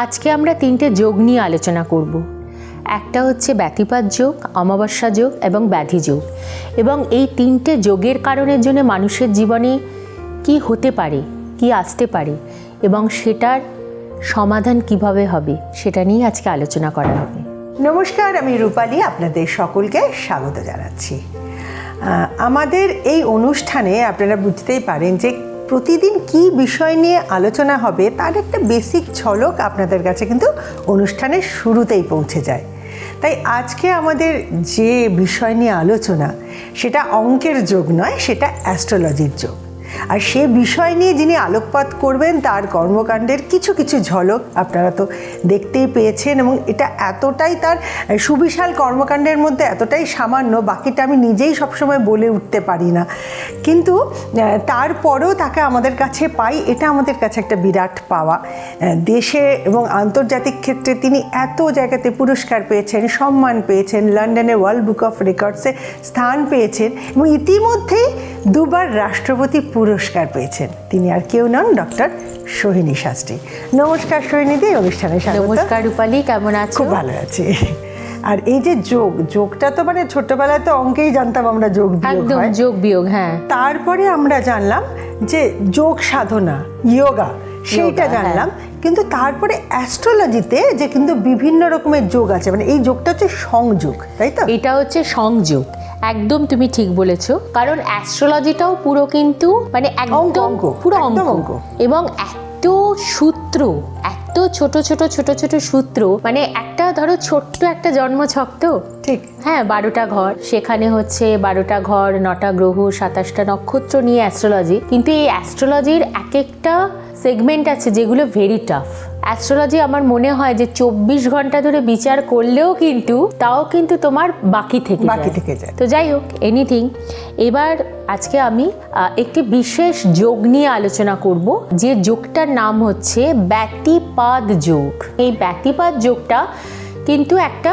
আজকে আমরা তিনটে যোগ নিয়ে আলোচনা করব। একটা হচ্ছে ব্যতিপাত যোগ, অমাবস্যা যোগ এবং ব্যাধি যোগ। এবং এই তিনটে যোগের কারণের জন্য মানুষের জীবনে কি হতে পারে, কি আসতে পারে এবং সেটার সমাধান কীভাবে হবে, সেটা নিয়ে আজকে আলোচনা করা হবে। নমস্কার, আমি রূপালী, আপনাদের সকলকে স্বাগত জানাচ্ছি। আমাদের এই অনুষ্ঠানে আপনারা বুঝতেই পারেন যে প্রতিদিন কি বিষয় নিয়ে আলোচনা হবে, তার একটা বেসিক ঝলক আপনাদের কাছে কিন্তু অনুষ্ঠানের শুরুতেই পৌঁছে যায়। তাই আজকে আমাদের যে বিষয় নিয়ে আলোচনা, সেটা অঙ্কের যোগ নয়, সেটা অ্যাস্ট্রোলজির যোগ। আর সে বিষয় নিয়ে যিনি আলোকপাত করবেন, তার কর্মকাণ্ডের কিছু কিছু ঝলক আপনারা তো দেখতেই পেয়েছেন এবং এটা এতটাই তার সুবিশাল কর্মকাণ্ডের মধ্যে এতটাই সামান্য, বাকিটা আমি নিজেই সবসময় বলে উঠতে পারি না। কিন্তু তারপরেও তাকে আমাদের কাছে পাই, এটা আমাদের কাছে একটা বিরাট পাওয়া। দেশে এবং আন্তর্জাতিক ক্ষেত্রে তিনি এত জায়গাতে পুরস্কার পেয়েছেন, সম্মান পেয়েছেন লন্ডনে ওয়ার্ল্ড বুক অফ রেকর্ডসে স্থান পেয়েছেন এবং ইতিমধ্যেই দুবার রাষ্ট্রপতি পুরস্কার পেয়েছেন। তিনি আর কেউ নন ডক্টর সোহিনী শাস্ত্রী। নমস্কার সোহিনীদি অনুষ্ঠানে স্বাগত। নমস্কার রূপালী কেমন আছো? খুব ভালো আছি। আর এই যে যোগ যোগটা তো মানে ছোটবেলায় তো অঙ্কেই জানতাম আমরা যোগ বিয়োগ একদম যোগ বিয়োগ হ্যাঁ। তারপরে আমরা জানলাম যে যোগ সাধনা ইয়োগা সেইটা হ্যাঁ। জানলাম। কিন্তু তারপরে অ্যাস্ট্রোলজিতে যে কিন্তু বিভিন্ন রকমের যোগ আছে মানে এই যোগটা হচ্ছে সংযোগ তাই তো? এটা হচ্ছে সংযোগ। একদম তুমি ঠিক বলেছ। কারণ অ্যাস্ট্রোলজিটাও পুরো কিন্তু মানে একদম পুরো অঙ্ক। এবং এত সূত্র এত ছোট ছোট ছোট ছোট সূত্র মানে একটা ধরো ছোট্ট একটা জন্মছক তো? ঠিক। হ্যাঁ বারোটা ঘর। সেখানে হচ্ছে বারোটা ঘর নটা গ্রহ সাতাশটা নক্ষত্র নিয়ে অ্যাস্ট্রোলজি কিন্তু এই অ্যাস্ট্রোলজির এক একটা সেগমেন্ট আছে যেগুলো ভেরি টাফ অ্যাস্ট্রোলজি আমার মনে হয় যে চব্বিশ ঘণ্টা ধরে বিচার করলেও কিন্তু তাও কিন্তু তোমার বাকি থেকে বাকি থেকে যায়। তো যাই হোক এনিথিং এবার আজকে আমি একটি বিশেষ যোগ নিয়ে আলোচনা করব যে যোগটার নাম হচ্ছে ব্যতিপাদ যোগ। এই ব্যতিপাদ যোগটা কিন্তু একটা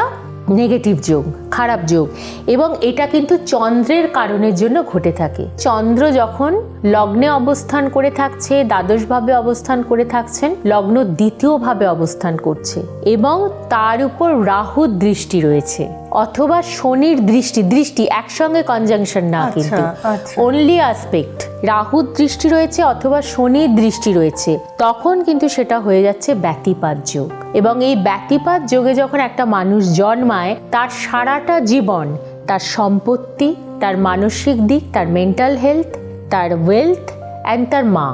নেগেটিভ যোগ, খারাপ যোগ। এবং এটা কিন্তু চন্দ্রের কারণের জন্য ঘটে থাকে। চন্দ্র যখন লগ্নে অবস্থান করে থাকছে, দ্বাদশভাবে অবস্থান করে থাকছেন, লগ্ন দ্বিতীয়ভাবে অবস্থান করছে। এবং তার উপর রাহুর দৃষ্টি রয়েছে। অথবা শনির দৃষ্টি দৃষ্টি একসঙ্গে কনজাংশন না আচ্ছা, কিন্তু আচ্ছা। অনলি আসপেক্ট রাহুর দৃষ্টি রয়েছে অথবা শনির দৃষ্টি রয়েছে তখন কিন্তু সেটা হয়ে যাচ্ছে ব্যতিপাত যোগ এবং এই ব্যতিপাত যোগে যখন একটা মানুষ জন্মায় তার সারাটা জীবন তার সম্পত্তি তার মানসিক দিক তার মেন্টাল হেলথ তার ওয়েলথ অ্যান্ড তার মা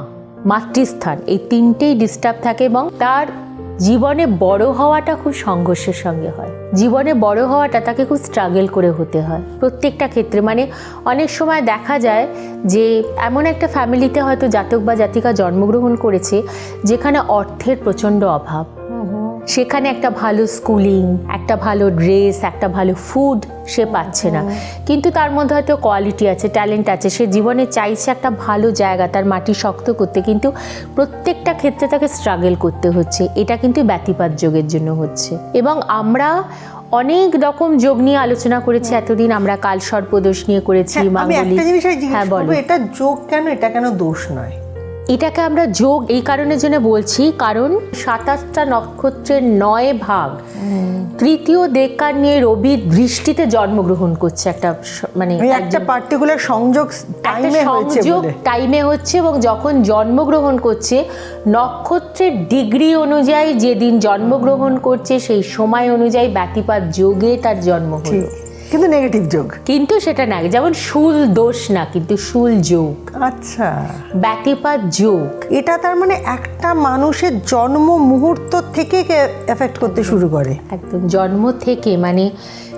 মাতৃস্থান এই তিনটেই ডিস্টার্ব থাকে এবং তার জীবনে বড় হওয়াটা খুব সংঘর্ষের সঙ্গে হয়। জীবনে বড় হওয়াটা তাকে খুব স্ট্রাগল করে হতে হয়। প্রত্যেকটা ক্ষেত্রে মানে অনেক সময় দেখা যায় যে এমন একটা ফ্যামিলিতে হয়তো জাতক বা জাতিকা জন্মগ্রহণ করেছে যেখানে অর্থের প্রচণ্ড অভাব। সেখানে একটা ভালো স্কুলিং একটা ভালো ড্রেস একটা ভালো ফুড সে পাচ্ছে না। কিন্তু তার মধ্যে হয়তো কোয়ালিটি আছে ট্যালেন্ট আছে। সে জীবনে চাইছে একটা ভালো জায়গা তার মাটি শক্ত করতে। কিন্তু প্রত্যেকটা ক্ষেত্রে তাকে স্ট্রাগল করতে হচ্ছে। এটা কিন্তু ব্যতিপাত যোগের জন্য হচ্ছে। এবং আমরা অনেক রকম যোগ নিয়ে আলোচনা করেছি। এতদিন আমরা কাল সর্পদোষ নিয়ে করেছি হ্যাঁ, মাঙ্গলিক হ্যাঁ বলো। এটা যোগ কেন এটা কেন দোষ নয়? এটাকে আমরা যোগ এই কারণের জন্য বলছি কারণ সাতাশটা নক্ষত্রের নয় ভাগ তৃতীয় দেকার নিয়ে রবি দৃষ্টিতে জন্মগ্রহণ করছে একটা মানে একটা পার্টিকুলার সংযোগ টাইমে সংযোগ টাইমে হচ্ছে এবং যখন জন্মগ্রহণ করছে নক্ষত্রের ডিগ্রি অনুযায়ী যেদিন জন্মগ্রহণ করছে সেই সময় অনুযায়ী ব্যতিপাত যোগে তার জন্ম হলো। কিন্তু নেগেটিভ যোগ কিন্তু সেটা না যেমন শুল দোষ না কিন্তু শুল যোগ। আচ্ছা। ব্যতিপাত যোগ। এটা তার মানে একটা মানুষের জন্ম মুহূর্ত থেকে এফেক্ট করতে শুরু করে। একদম জন্ম থেকে মানে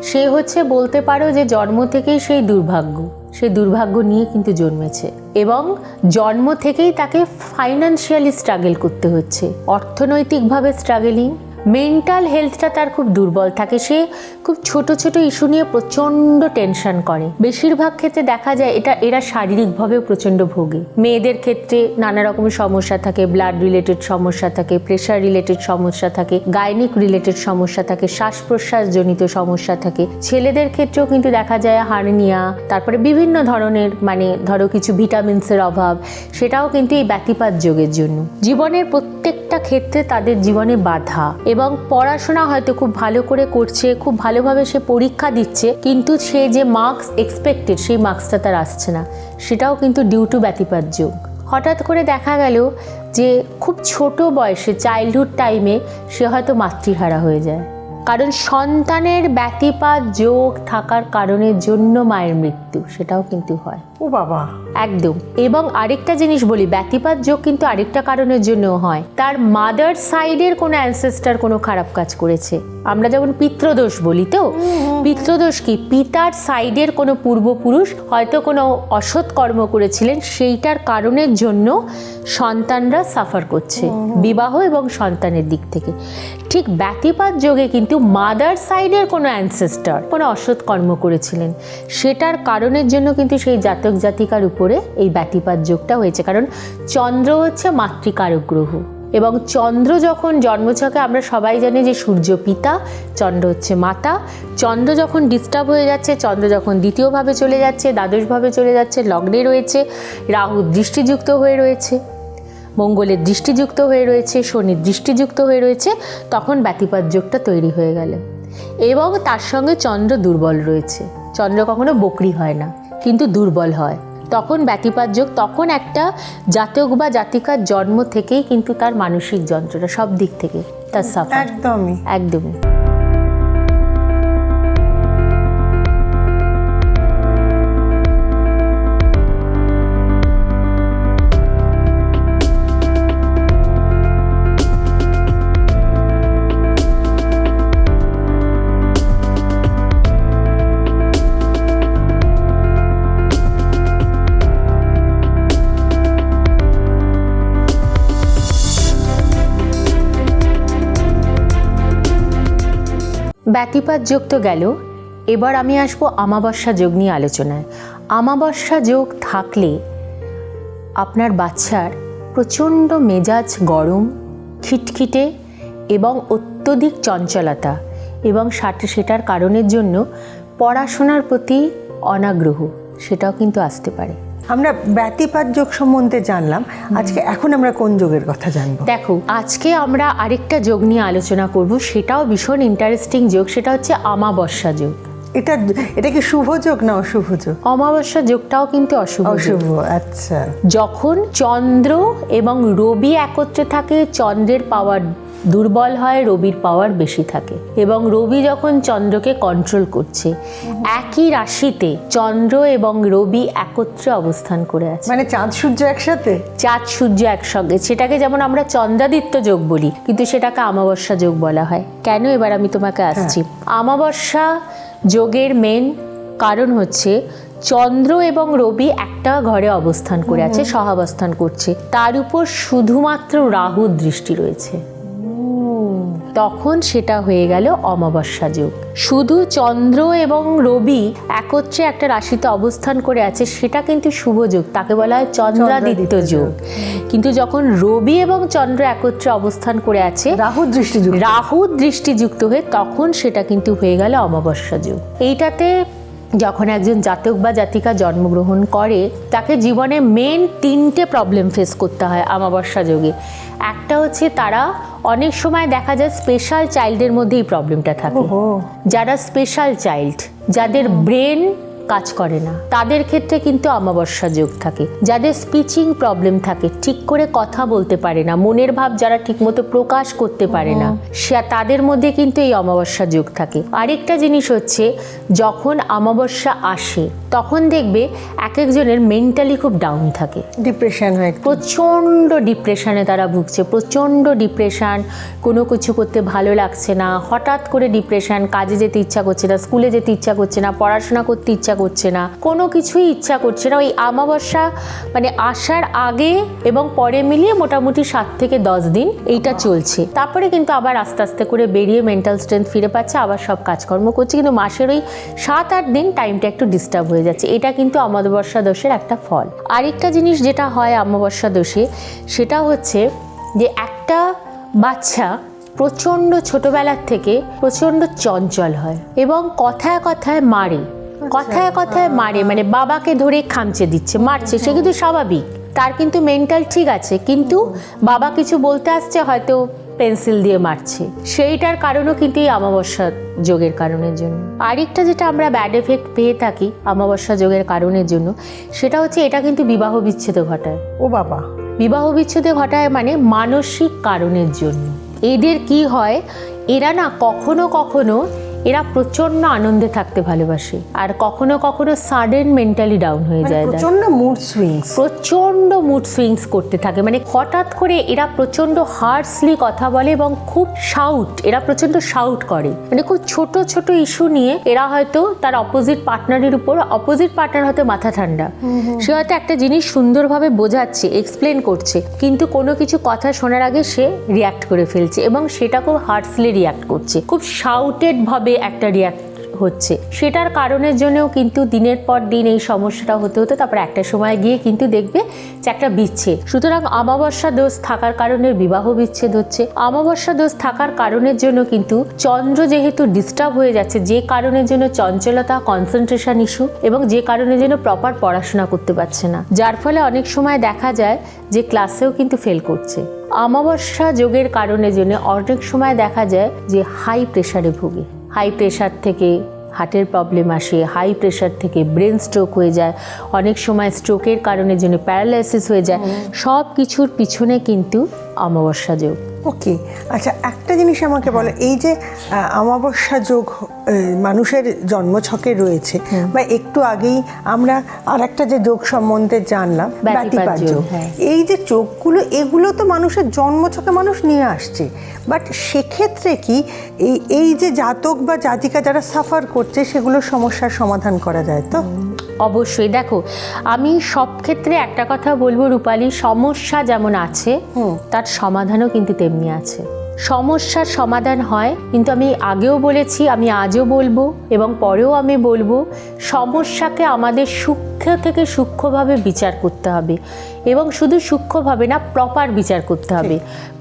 সে হচ্ছে বলতে পারো যে জন্ম থেকেই সেই দুর্ভাগ্য। সেই দুর্ভাগ্য নিয়ে কিন্তু জন্মেছে। এবং জন্ম থেকেই তাকে ফাইন্যান্সিয়ালি স্ট্রাগল করতে হচ্ছে। অর্থনৈতিকভাবে স্ট্রাগলিং মেন্টাল হেলথটা তার খুব দুর্বল থাকে। সে খুব ছোট ছোট ইস্যু নিয়ে প্রচণ্ড টেনশন করে। বেশিরভাগ ক্ষেত্রে দেখা যায় এটা, এরা শারীরিকভাবেও প্রচণ্ড ভোগে। মেয়েদের ক্ষেত্রে নানা রকমের সমস্যা থাকে ব্লাড রিলেটেড সমস্যা থাকে প্রেশার রিলেটেড সমস্যা থাকে গাইনিক রিলেটেড সমস্যা থাকে শ্বাস প্রশ্বাসজনিত সমস্যা থাকে। ছেলেদের ক্ষেত্রেও কিন্তু দেখা যায় হার্নিয়া, তারপরে বিভিন্ন ধরনের মানে ধরো কিছু ভিটামিনসের অভাব, সেটাও কিন্তু এই ব্যতিপাত যোগের জন্য। জীবনের প্রত্যেকটা ক্ষেত্রে তাদের জীবনে বাধা। এবং পড়াশোনা হয়তো খুব ভালো করে করছে, খুব ভালোভাবে সে পরীক্ষা দিচ্ছে, কিন্তু সে যে মার্কস এক্সপেক্টেড সেই মার্কসটা তার আসছে না। সেটাও কিন্তু ডিউ টু যোগ। হঠাৎ করে দেখা গেল যে খুব ছোট বয়সে চাইল্ডহুড টাইমে সে হয়তো মাতৃহারা হয়ে যায়। কারণ সন্তানের ব্যতিপাত যোগ থাকার কারণের জন্য মায়ের মৃত্যু সেটাও কিন্তু হয়। ও বাবা। একদম। এবং আরেকটা জিনিস বলি ব্যতিপাত যোগ কিন্তু আরেকটা কারণের জন্য হয়। তার মাদার সাইডের কোনো অ্যানসেস্টার কোনো খারাপ কাজ করেছে। আমরা যেমন পিতৃদোষ বলি তো পিতৃদোষ কি? পিতার সাইডের কোনো পূর্বপুরুষ হয়তো কোনো অসৎ কর্ম করেছিলেন সেইটার কারণের জন্য সন্তানরা সাফার করছে বিবাহ এবং সন্তানের দিক থেকে। ঠিক ব্যতিপাত যোগে কিন্তু মাদার সাইডের কোনো অ্যানসেস্টার কোনো অসৎ কর্ম করেছিলেন সেটার কারণের জন্য কিন্তু সেই জাতক জাতিকার উপরে এই ব্যতিপাত যোগটা হয়েছে। কারণ চন্দ্র হচ্ছে মাতৃকারক গ্রহ এবং চন্দ্র যখন জন্মছকে, আমরা সবাই জানি যে সূর্য পিতা, চন্দ্র হচ্ছে মাতা। চন্দ্র যখন ডিস্টার্ব হয়ে যাচ্ছে, চন্দ্র যখন দ্বিতীয়ভাবে চলে যাচ্ছে, দ্বাদশভাবে চলে যাচ্ছে, লগ্নে রয়েছে, রাহু দৃষ্টিযুক্ত হয়ে রয়েছে মঙ্গলের দৃষ্টিযুক্ত হয়ে রয়েছে শনির দৃষ্টিযুক্ত হয়ে রয়েছে, তখন ব্যতিপাত যোগটা তৈরি হয়ে গেল। এবং তার সঙ্গে চন্দ্র দুর্বল রয়েছে। চন্দ্র কখনো বকরি হয় না, কিন্তু দুর্বল হয়। তখন ব্যতিপাত যোগ তখন একটা জাতক বা জাতিকার জন্ম থেকেই কিন্তু তার মানসিক যন্ত্রণা সব দিক থেকে তার সাফার একদমই। একদমই। ব্যতিপাত যোগ তো গেল। এবার আমি আসব আমাবস্যা যোগ নিয়ে আলোচনায়। আমাবস্যা যোগ থাকলে আপনার বাচ্চার প্রচণ্ড মেজাজ গরম, খিটখিটে এবং অত্যধিক চঞ্চলতা এবং সাথে সেটার কারণের জন্য পড়াশোনার প্রতি অনাগ্রহ, সেটাও কিন্তু আসতে পারে। আমরা ব্যতিপাত যোগ সম্বন্ধে জানলাম। আজকে এখন আমরা কোন যোগের কথা জানব? দেখো আজকে আমরা আরেকটা যোগ নিয়ে আলোচনা করব সেটাও ভীষণ ইন্টারেস্টিং যোগ সেটা হচ্ছে আমাবস্যা যোগ। এটা এটা কি শুভ যোগ না অশুভ যোগ? অমাবস্যা যোগটাও কিন্তু অশুভ। অশুভ আচ্ছা। যখন চন্দ্র এবং রবি একত্রে থাকে চন্দ্রের পাওয়ার দুর্বল হয় রবির পাওয়ার বেশি থাকে এবং রবি যখন চন্দ্রকে কন্ট্রোল করছে একই রাশিতে চন্দ্র এবং রবি একত্রে অবস্থান করে আছে। মানে চাঁদ সূর্য একসাথে? চাঁদ সূর্য একসঙ্গে। সেটাকে যেমন আমরা চন্দ্রাদিত্য যোগ বলি কিন্তু সেটাকে আমাবস্যা যোগ বলা হয়। কেন এবার আমি তোমাকে আসছি? আমাবস্যা যোগের মেন কারণ হচ্ছে চন্দ্র এবং রবি একটা ঘরে অবস্থান করে আছে সহাবস্থান করছে। তার উপর শুধুমাত্র রাহুর দৃষ্টি রয়েছে। তখন সেটা হয়ে গেল অমাবস্যা যুগ। শুধু চন্দ্র এবং রবি একত্রে একটা রাশিতে অবস্থান করে আছে সেটা কিন্তু শুভ যুগ। তাকে বলা হয় চন্দ্রাদিত্য যুগ। কিন্তু যখন রবি এবং চন্দ্র একত্রে অবস্থান করে আছে রাহু দৃষ্টিযুক্ত। রাহু দৃষ্টিযুক্ত হয়ে তখন সেটা কিন্তু হয়ে গেল অমাবস্যা যুগ। এইটাতে যখন একজন জাতক বা জাতিকা জন্মগ্রহণ করে তাকে জীবনে মেন তিনটে প্রবলেম ফেস করতে হয় আমাবস্যা যোগে। একটা হচ্ছে তারা অনেক সময় দেখা যায় স্পেশাল চাইল্ডের মধ্যেই প্রবলেমটা থাকে। যারা স্পেশাল চাইল্ড যাদের ব্রেন কাজ করে না। তাদের ক্ষেত্রে কিন্তু অমাবস্যা যোগ থাকে। যাদের স্পিচিং প্রবলেম থাকে ঠিক করে কথা বলতে পারে না মনের ভাব যারা ঠিকমতো প্রকাশ করতে পারে না সে তাদের মধ্যে কিন্তু এই অমাবস্যা যোগ থাকে। আরেকটা জিনিস হচ্ছে যখন অমাবস্যা আসে তখন দেখবে এক একজনের মেন্টালি খুব ডাউন থাকে। ডিপ্রেশন হয়। প্রচণ্ড ডিপ্রেশনে তারা ভুগছে। প্রচণ্ড ডিপ্রেশন কোনো কিছু করতে ভালো লাগছে না হঠাৎ করে ডিপ্রেশন কাজে যেতে ইচ্ছা করছে না স্কুলে যেতে ইচ্ছা করছে না পড়াশোনা করতে ইচ্ছা করছে না, কোনো কিছুই ইচ্ছা করছে না। ওই আমাবস্যা মানে আসার আগে এবং পরে মিলিয়ে মোটামুটি সাত থেকে দশ দিন এইটা চলছে। তারপরে কিন্তু আবার আস্তে আস্তে করে বেরিয়ে মেন্টাল স্ট্রেংথ ফিরে পাচ্ছে, আবার সব কাজকর্ম করছে। কিন্তু মাসের ওই সাত আট দিন টাইমটা একটু ডিস্টার্ব হয়ে যাচ্ছে। এটা কিন্তু অমাবস্যা দোষের একটা ফল। আরেকটা জিনিস যেটা হয় অমাবস্যা দোষে, সেটা হচ্ছে যে একটা বাচ্চা প্রচণ্ড ছোটবেলার থেকে প্রচণ্ড চঞ্চল হয় এবং কথায় কথায় মারে। কথায় কথায় মারে মানে বাবাকে ধরে খামচে দিচ্ছে মারছে সে কিন্তু স্বাভাবিক। তার কিন্তু মেন্টাল ঠিক আছে কিন্তু বাবা কিছু বলতে আসছে হয়তো পেন্সিল দিয়ে মারছে। সেইটার কারণও কিন্তু এই অমাবস্যা যোগের কারণের জন্য। আরেকটা যেটা আমরা ব্যাড এফেক্ট পেয়ে থাকি অমাবস্যা যোগের কারণের জন্য সেটা হচ্ছে এটা কিন্তু বিবাহ বিচ্ছেদ ঘটায়। ও বাবা। বিবাহ বিচ্ছেদে ঘটায় মানে মানসিক কারণের জন্য। এদের কি হয় এরা না কখনো কখনো এরা প্রচণ্ড আনন্দে থাকতে ভালোবাসে। আর কখনো কখনো সাডেন মেন্টালি ডাউন হয়ে মানে যায়। প্রচণ্ড মুড সুইংস প্রচণ্ড মুড সুইংস করতে থাকে। মানে হঠাৎ করে এরা প্রচণ্ড হার্সলি কথা বলে এবং খুব শাউট এরা প্রচণ্ড শাউট করে। মানে খুব ছোট ছোট ইস্যু নিয়ে এরা হয়তো তার অপোজিট পার্টনারের উপর অপোজিট পার্টনার হয়তো মাথা ঠান্ডা। সে হয়তো একটা জিনিস সুন্দরভাবে বোঝাচ্ছে এক্সপ্লেন করছে কিন্তু কোনো কিছু কথা শোনার আগে সে রিয়াক্ট করে ফেলছে এবং সেটা খুব হার্সলি রিয়াক্ট করছে। খুব শাউটেড ভাবে একটা রিয়াক্ট হচ্ছে। সেটার কারণের জন্যও কিন্তু দিনের পর দিন এই সমস্যাটা হতে হতে তারপর একটা সময় গিয়ে কিন্তু দেখবে যে একটা বিচ্ছেদ। সুতরাং অমাবস্যা দোষ থাকার কারণে বিবাহ বিচ্ছেদ হচ্ছে। অমাবস্যা দোষ থাকার কারণের জন্য কিন্তু চন্দ্র যেহেতু ডিস্টার্ব হয়ে যাচ্ছে, যে কারণের জন্য চঞ্চলতা কনসেন্ট্রেশন ইস্যু এবং যে কারণের জন্য প্রপার পড়াশোনা করতে পারছে না। যার ফলে অনেক সময় দেখা যায় যে ক্লাসেও কিন্তু ফেল করছে। অমাবস্যা যোগের কারণে জন্য অনেক সময় দেখা যায় যে হাই প্রেশারে ভুগে। হাই প্রেশার থেকে হার্টের প্রবলেম আসে হাই প্রেশার থেকে ব্রেন স্ট্রোক হয়ে যায় অনেক সময় স্ট্রোকের কারণে জন্য প্যারালাইসিস হয়ে যায় সব কিছুর পিছনে কিন্তু অমাবস্যা যোগ। ওকে আচ্ছা একটা জিনিস আমাকে বলো এই যে অমাবস্যা যোগ মানুষের জন্মছকে রয়েছে বা একটু আগেই আমরা আর একটা যে যোগ সম্বন্ধে জানলাম ব্যতিপাত যোগ, হ্যাঁ। এই যে যোগগুলো এগুলো তো মানুষের জন্মছকে মানুষ নিয়ে আসছে বাট সেক্ষেত্রে কি এই এই যে জাতক বা জাতিকা যারা সাফার করছে সেগুলোর সমস্যার সমাধান করা যায় তো? অবশ্যই। দেখো আমি সব ক্ষেত্রে একটা কথা বলব রূপালী সমস্যা যেমন আছে তার সমাধানও কিন্তু তেমনি আছে। সমস্যার সমাধান হয় কিন্তু আমি আগেও বলেছি আমি আজও বলব এবং পরেও আমি বলব সমস্যাকে আমাদের সূক্ষ্ম থেকে সূক্ষ্মভাবে বিচার করতে হবে এবং শুধু সূক্ষ্মভাবে না প্রপার বিচার করতে হবে।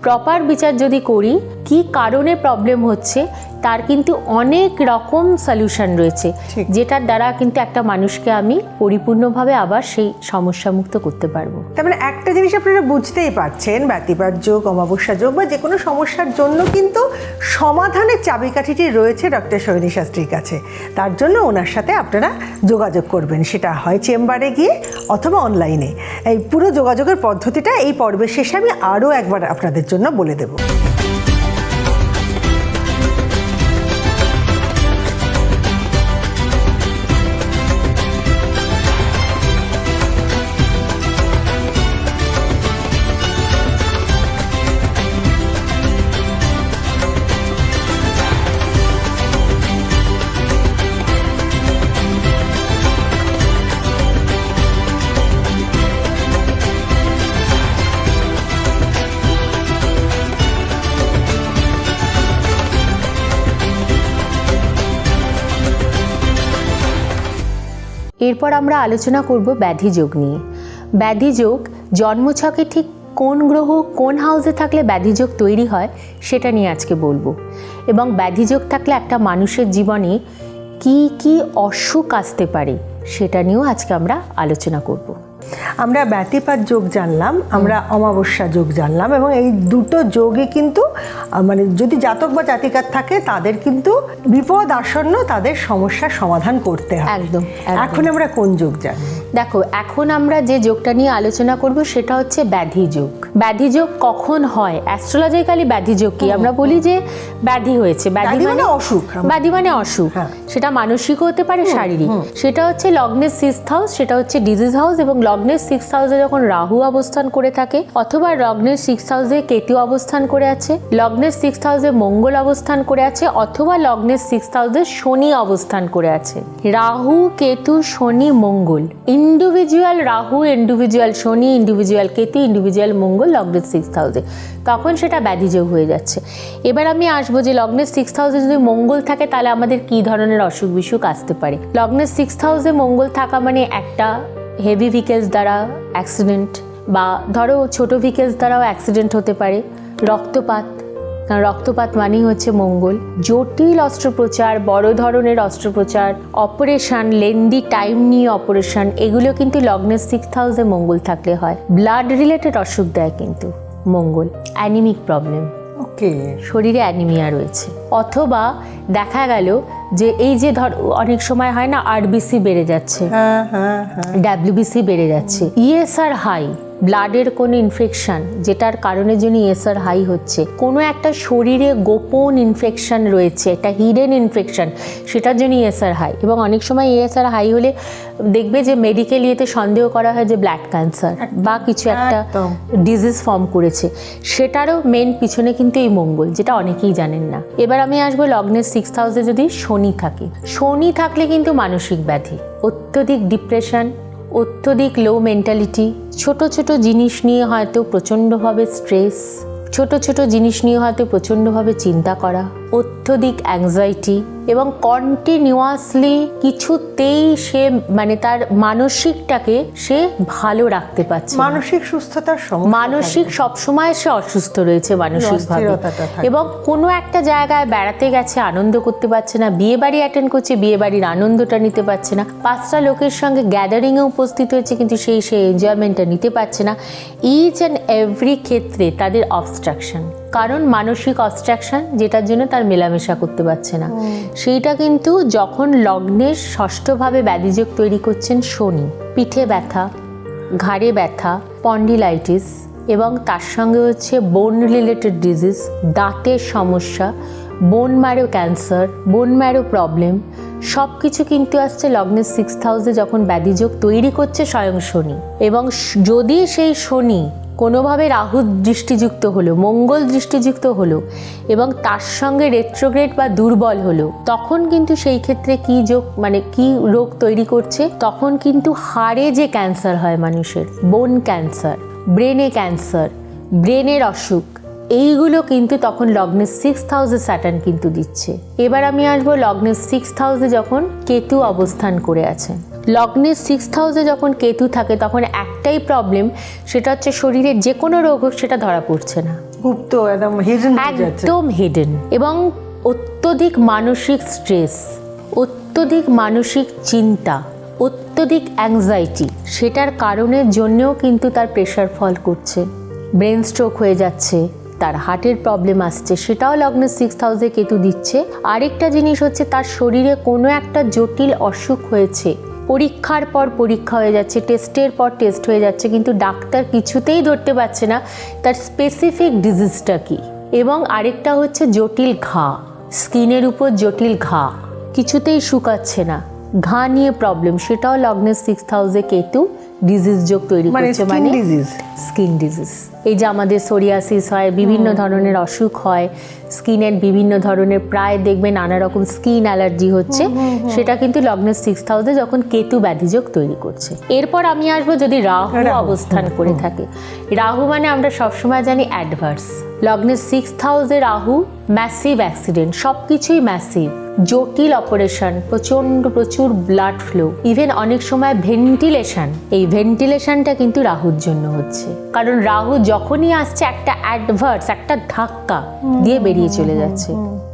প্রপার বিচার যদি করি কি কারণে প্রবলেম হচ্ছে তার কিন্তু অনেক রকম সলিউশন রয়েছে যেটার দ্বারা কিন্তু একটা মানুষকে আমি পরিপূর্ণভাবে আবার সেই সমস্যা মুক্ত করতে পারব। তার মানে একটা জিনিস আপনারা বুঝতেই পারছেন ব্যতিপাত যোগ অমাবস্যা যোগ বা যে কোনো সমস্যার জন্য কিন্তু সমাধানের চাবিকাঠিটি রয়েছে ডক্টর সৈনী শাস্ত্রীর কাছে। তার জন্য ওনার সাথে আপনারা যোগাযোগ করবেন সেটা হয় চেম্বারে গিয়ে অথবা অনলাইনে এই পুরো যোগাযোগের পদ্ধতিটা এই পর্বের শেষে আমি আরও একবার আপনাদের জন্য বলে দেবো। এরপর আমরা আলোচনা করব ব্যাধি যোগ নিয়ে। ব্যাধি যোগ জন্মছকে ঠিক কোন গ্রহ, কোন হাউসে থাকলে ব্যাধিযোগ তৈরি হয় সেটা নিয়ে আজকে বলব। এবং ব্যাধিযোগ থাকলে একটা মানুষের জীবনে কি কি অসুখ আসতে পারে সেটা নিয়েও আজকে আমরা আলোচনা করব। আমরা ব্যতিপাত যোগ জানলাম আমরা অমাবস্যা যোগ জানলাম এবং এই দুটো যোগে কিন্তু মানে যদি জাতক বা জাতিকার থাকে তাদের কিন্তু বিপদ আসন্ন তাদের সমস্যার সমাধান করতে হয় একদম। এখন আমরা কোন যোগ জানি? দেখো এখন আমরা যে যোগটা নিয়ে আলোচনা করব সেটা হচ্ছে ব্যাধি যোগ। ব্যাধি যোগ কখন হয়? অ্যাস্ট্রোলজিক্যালি ব্যাধি যোগ কি? আমরা বলি যে ব্যাধি হয়েছে। ব্যাধি মানে অসুখ। ব্যাধি মানে অসুখ। হ্যাঁ। সেটা মানসিকও হতে পারে শারীরিক। সেটা হচ্ছে লগ্নের সিক্স হাউস সেটা হচ্ছে ডিজিজ হাউস এবং লগ্নের সিক্স হাউসে যখন রাহু অবস্থান করে থাকে, অথবা লগ্নের সিক্স হাউসে কেতু অবস্থান করে আছে, লগ্নের সিক্স হাউসে মঙ্গল অবস্থান করে আছে, অথবা লগ্নের সিক্স হাউসে শনি অবস্থান করে আছে। Rahu, Ketu, Shani, Mangal. Individual Rahu individual Shani individual Ketu individual Mangal, লগ্নের সিক্স হাউসে তখন সেটা ব্যাধিযোগ হয়ে যাচ্ছে। এবার আমি আসব যে লগ্নের সিক্স হাউসে যদি মঙ্গল থাকে, তাহলে আমাদের কী ধরনের অসুখ বিসুখ আসতে পারে? লগ্নের সিক্স হাউসে মঙ্গল থাকা মানে একটা হেভি ভেহিকেলস দ্বারা অ্যাক্সিডেন্ট বা ধরো ছোট ভেহিকেলস দ্বারাও অ্যাক্সিডেন্ট হতে পারে। রক্তপাত, কারণ রক্তপাত মানেই হচ্ছে মঙ্গল। জটিল অস্ত্রোপচার, বড় ধরনের অস্ত্রোপচার অপারেশন লেন্দি টাইম নিয়ে অপারেশন এগুলো কিন্তু লগ্নের সিক্স হাউসে মঙ্গল থাকলে হয়। ব্লাড রিলেটেড অসুখ দেয় কিন্তু মঙ্গল। Anaemic problem okay. শরীরে অ্যানিমিয়া রয়েছে। অথবা দেখা গেল যে এই যে ধর অনেক সময় হয় না আরবিসি বেড়ে যাচ্ছে। হ্যাঁ হ্যাঁ হ্যাঁ। ডাব্লিউবিসি বেড়ে যাচ্ছে। ইএসআর হাই ব্লাডের কোনো ইনফেকশন যেটার কারণের জন্য এসআর হাই হচ্ছে কোনো একটা শরীরে গোপন ইনফেকশন রয়েছে একটা হিডেন ইনফেকশন সেটার জন্য এসআর হাই এবং অনেক সময় ইএসআর হাই হলে দেখবে যে মেডিকেল ইয়েতে সন্দেহ করা হয় যে ব্লাড ক্যান্সার বা কিছু একটা। ডিজিজ ফর্ম করেছে। সেটারও মেন পিছনে কিন্তু এই মঙ্গল যেটা অনেকেই জানেন না। এবার আমি আসব লগ্নের সিক্স হাউসে যদি শনি থাকে। শনি থাকলে কিন্তু মানসিক ব্যাধি অত্যধিক ডিপ্রেশন অত্যধিক লো মেন্টালিটি ছোট ছোট জিনিস নিয়ে হয়তো প্রচণ্ডভাবে স্ট্রেস ছোট ছোট জিনিস নিয়ে হয়তো প্রচণ্ডভাবে চিন্তা করা অত্যধিক অ্যাংজাইটি এবং কন্টিনিউয়াসলি কিছুতেই সে মানে তার মানসিকটাকে সে ভালো রাখতে পারছে মানসিক সুস্থতার মানসিক সবসময় সে অসুস্থ রয়েছে মানসিকভাবে। এবং কোনো একটা জায়গায় বেড়াতে গেছে আনন্দ করতে পারছে না বিয়ে বাড়ি অ্যাটেন্ড করছে বিয়ে বাড়ির আনন্দটা নিতে পারছে না। পাঁচটা লোকের সঙ্গে গ্যাদারিংয়ে উপস্থিত হয়েছে কিন্তু সেই সেই এনজয়মেন্টটা নিতে পারছে না। ইচ অ্যান্ড এভরি ক্ষেত্রে তাদের অবস্ট্রাকশন কারণ মানসিক অবস্ট্রাকশন যেটার জন্য তার মেলামেশা করতে পারছে না। সেইটা কিন্তু যখন লগ্নের ষষ্ঠভাবে ব্যাধিযোগ তৈরি করছেন শনি পিঠে ব্যথা ঘাড়ে ব্যথা পন্ডিলাইটিস এবং তার সঙ্গে হচ্ছে বোন রিলেটেড ডিজিজ দাঁতের সমস্যা bone marrow cancer bone marrow problem সব কিছু কিন্তু আসছে লগ্নের সিক্স হাউসে যখন ব্যাধিযোগ তৈরি করছে স্বয়ং শনি। এবং যদি সেই শনি কোনোভাবে রাহু দৃষ্টিযুক্ত হলো, মঙ্গল দৃষ্টিযুক্ত হলো এবং তার সঙ্গে রেট্রোগ্রেড বা দুর্বল হলো, তখন কিন্তু সেই ক্ষেত্রে কি যোগ মানে কি রোগ তৈরি করছে? তখন কিন্তু হাড়ে যে ক্যান্সার হয় মানুষের বোন ক্যান্সার ব্রেনে ক্যান্সার ব্রেনের অসুখ, এইগুলো কিন্তু তখন লগ্নের সিক্স হাউসে স্যাটার্ন কিন্তু দিচ্ছে। এবার আমি আসব লগ্নের সিক্স হাউসে যখন কেতু অবস্থান করে আছে। লগ্নের সিক্স হাউসে যখন কেতু থাকে তখন একটাই প্রবলেম সেটা হচ্ছে শরীরে যে কোনো রোগ হোক সেটা ধরা পড়ছে না। গুপ্ত একদম হিডেন একদম হিডেন এবং অত্যধিক মানসিক স্ট্রেস অত্যধিক মানসিক চিন্তা অত্যধিক অ্যাংজাইটি সেটার কারণের জন্যেও কিন্তু তার প্রেশার ফল করছে। ব্রেন স্ট্রোক হয়ে যাচ্ছে তার হার্টের প্রবলেম আসছে সেটাও লগ্নের সিক্স হাউসে কেতু দিচ্ছে। আরেকটা জিনিস হচ্ছে তার শরীরে কোনো একটা জটিল অসুখ হয়েছে পরীক্ষার পর পরীক্ষা হয়ে যাচ্ছে টেস্টের পর টেস্ট হয়ে যাচ্ছে, কিন্তু ডাক্তার কিছুতেই ধরতে পারছে না। তার স্পেসিফিক ডিজিজটা কি? এবং আরেকটা হচ্ছে জটিল ঘা। স্কিনের উপর জটিল ঘা। কিছুতেই শুকাচ্ছে না। ঘা নিয়ে প্রবলেম সেটাও লগ্নের সিক্স হাউসে কেতু ডিজিজ যোগ তৈরি মানে করছে মানে disease? স্কিন ডিজিজ এই যে আমাদের সোরিয়াসিস হয় বিভিন্ন ধরনের অসুখ হয় স্কিনের বিভিন্ন ধরনের প্রায় দেখবে নানা রকম স্কিন অ্যালার্জি হচ্ছে। সেটা কিন্তু লগ্নের সিক্স হাউসে যখন কেতু ব্যাধিযোগ তৈরি করছে। এরপর আমি আসব যদি রাহু রাহু, অবস্থান করে থাকে। রাহু মানে আমরা সবসময় জানি অ্যাডভার্স লগ্নের সিক্স হাউসে রাহু ম্যাসিভ অ্যাক্সিডেন্ট সব কিছুই ম্যাসিভ জটিল অপারেশন, প্রচণ্ড প্রচুর ব্লাড ফ্লো ইভেন অনেক সময় ভেন্টিলেশন এই ভেন্টিলেশনটা কিন্তু রাহুর জন্য হচ্ছে। কারণ রাহু যখনই আসছে, একটা অ্যাডভার্স একটা ধাক্কা দিয়ে বেরিয়ে চলে যাচ্ছে।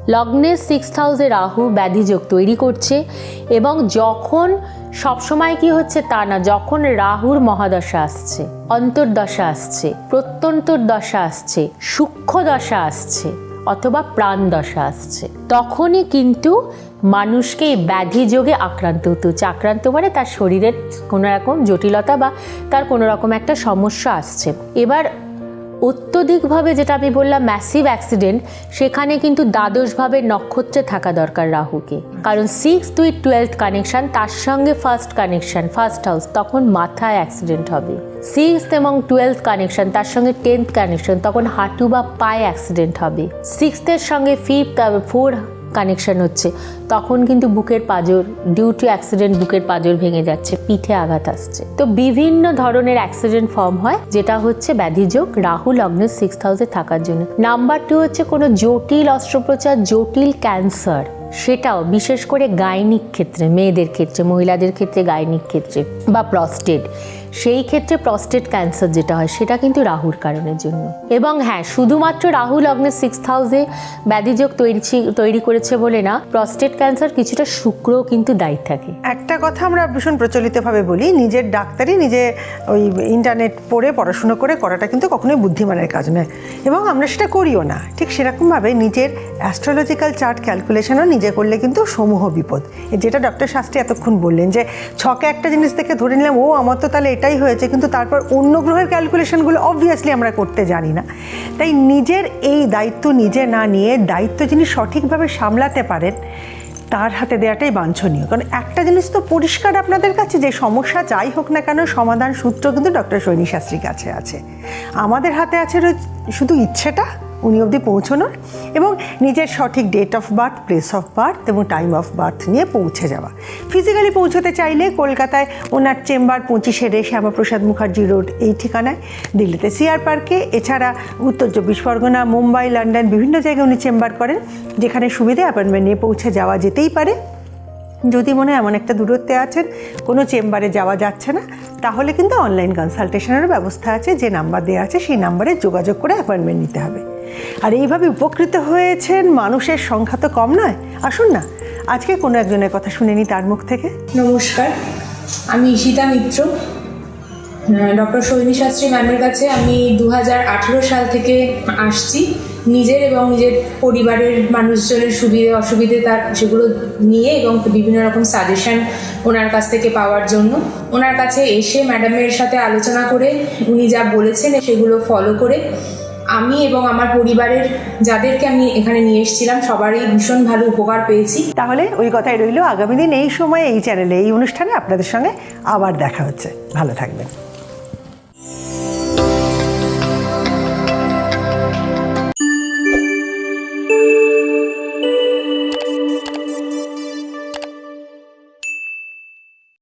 লগ্নের সিক্স হাউসে রাহু ব্যাধিযোগ তৈরি করছে এবং যখন সবসময় কি হচ্ছে তা না, যখন রাহুর মহাদশা আসছে, অন্তর্দশা আসছে প্রত্যন্তর দশা আসছে সূক্ষ্ম দশা আসছে অথবা প্রাণ দশা আসছে। তখনই কিন্তু মানুষকে এই ব্যাধি যোগে আক্রান্ত হতে হচ্ছে। আক্রান্ত মানে তার শরীরের কোনো রকম জটিলতা বা তার কোনো রকম একটা সমস্যা আসছে। এবার অত্যধিকভাবে যেটা আমি বললাম ম্যাসিভ অ্যাক্সিডেন্ট সেখানে কিন্তু দ্বাদশভাবে নক্ষত্রে থাকা দরকার রাহুকে। কারণ সিক্স দুই টুয়েলভ কানেকশান তার সঙ্গে ফার্স্ট কানেকশান ফার্স্ট হাউস তখন মাথায় অ্যাক্সিডেন্ট হবে। সিক্স এবং টুয়েলভ কানেকশন তার সঙ্গে টেন্থ কানেকশন তখন হাঁটু বা পায়ে অ্যাক্সিডেন্ট হবে। সিক্সথের সঙ্গে ফিফথ ফোর কানেকশন হচ্ছে। তখন কিন্তু বুকের পাজর ডিউ টু অ্যাক্সিডেন্ট বুকের পাজর ভেঙে যাচ্ছে, পিঠে আঘাত আসছে। তো বিভিন্ন ধরনের অ্যাক্সিডেন্ট ফর্ম হয়, যেটা হচ্ছে ব্যাধিযোগ রাহু লগ্নের সিক্স হাউসে থাকার জন্য। নাম্বার টু হচ্ছে কোনো জটিল অস্ত্রোপচার, জটিল ক্যান্সার সেটাও বিশেষ করে গাইনিক ক্ষেত্রে, মেয়েদের ক্ষেত্রে, মহিলাদের ক্ষেত্রে গাইনিক ক্ষেত্রে, বা প্রস্টেট সেই ক্ষেত্রে প্রস্টেট ক্যান্সার যেটা হয়, সেটা কিন্তু রাহুর কারণের জন্য। এবং হ্যাঁ শুধুমাত্র রাহু লগ্নের সিক্স হাউসে ব্যাধিযোগ তৈরি তৈরি করেছে বলে না প্রস্টেট ক্যান্সার কিছুটা শুক্রও কিন্তু দায়ী থাকে। একটা কথা আমরা ভীষণ প্রচলিতভাবে বলি, নিজের ডাক্তারই নিজে ওই ইন্টারনেট পড়ে পড়াশুনো করে করাটা কিন্তু কখনোই বুদ্ধিমানের কাজ নয়। এবং আমরা সেটা করিও না। ঠিক সেরকমভাবে নিজের অ্যাস্ট্রোলজিক্যাল চার্ট ক্যালকুলেশনও নিজে করলে কিন্তু সমূহ বিপদ। যেটা ডক্টর শাস্ত্রী এতক্ষণ বললেন যে ছকে একটা জিনিস দেখে ধরে নিলাম, ও আমার তো তাহলে এটাই হয়েছে, কিন্তু তারপর অন্য গ্রহের ক্যালকুলেশনগুলো অবভিয়াসলি আমরা করতে জানি না। তাই নিজের এই দায়িত্ব নিজে না নিয়ে দায়িত্ব যিনি সঠিকভাবে সামলাতে পারেন, তার হাতে দেওয়াটাই বাঞ্ছনীয়। কারণ একটা জিনিস তো পরিষ্কার আপনাদের কাছে, যে সমস্যা যাই হোক না কেন সমাধান সূত্র কিন্তু ডক্টর সৈনী শাস্ত্রীর কাছে আছে। আমাদের হাতে আছে শুধু ইচ্ছেটা উনি অবধি পৌঁছানোর এবং নিজের সঠিক date of birth place of birth এবং টাইম অফ বার্থ নিয়ে পৌঁছে যাওয়া। ফিজিক্যালি পৌঁছতে চাইলে কলকাতায় ওনার চেম্বার পঁচিশে রে শ্যামাপ্রসাদ মুখার্জি রোড এই ঠিকানায়, দিল্লিতে সিআর পার্কে এছাড়া উত্তর চব্বিশ পরগনা, মুম্বাই, লন্ডন বিভিন্ন জায়গায় উনি চেম্বার করেন, যেখানে সুবিধে অ্যাপয়েন্টমেন্ট নিয়ে পৌঁছে যাওয়া যেতেই পারে। যদি মনে হয় এমন একটা দূরত্বে আছেন, কোনো চেম্বারে যাওয়া যাচ্ছে না, তাহলে কিন্তু অনলাইন কনসালটেশনেরও ব্যবস্থা আছে, যে নাম্বার দেওয়া আছে সেই নাম্বারে যোগাযোগ করে অ্যাপয়েন্টমেন্ট নিতে হবে। আর এইভাবে উপকৃত হয়েছেন, মানুষের সংখ্যা তো কম নয়। আসুন না, আজকে কোনো একজনের কথা শুনে নি তার মুখ থেকে। নমস্কার, আমি ঈশিতা মিত্র। ডক্টর সৈনী শাস্ত্রী ম্যামের কাছে আমি দু হাজার আঠেরো সাল থেকে আসছি। নিজের এবং নিজের পরিবারের মানুষজনের সুবিধে, অসুবিধে তার সেগুলো নিয়ে এবং বিভিন্ন রকম সাজেশন ওনার কাছ থেকে পাওয়ার জন্য। ওনার কাছে এসে ম্যাডামের সাথে আলোচনা করে উনি যা বলেছেন সেগুলো ফলো করে আমি এবং আমার পরিবারের যাদেরকে আমি এখানে নিয়ে এসেছিলাম, সবারই ভীষণ ভালো উপকার পেয়েছি। তাহলে ওই কথাই রইল। আগামী দিন এই সময় এই চ্যানেলে এই অনুষ্ঠানে আপনাদের সঙ্গে আবার দেখা হচ্ছে। ভালো থাকবেন।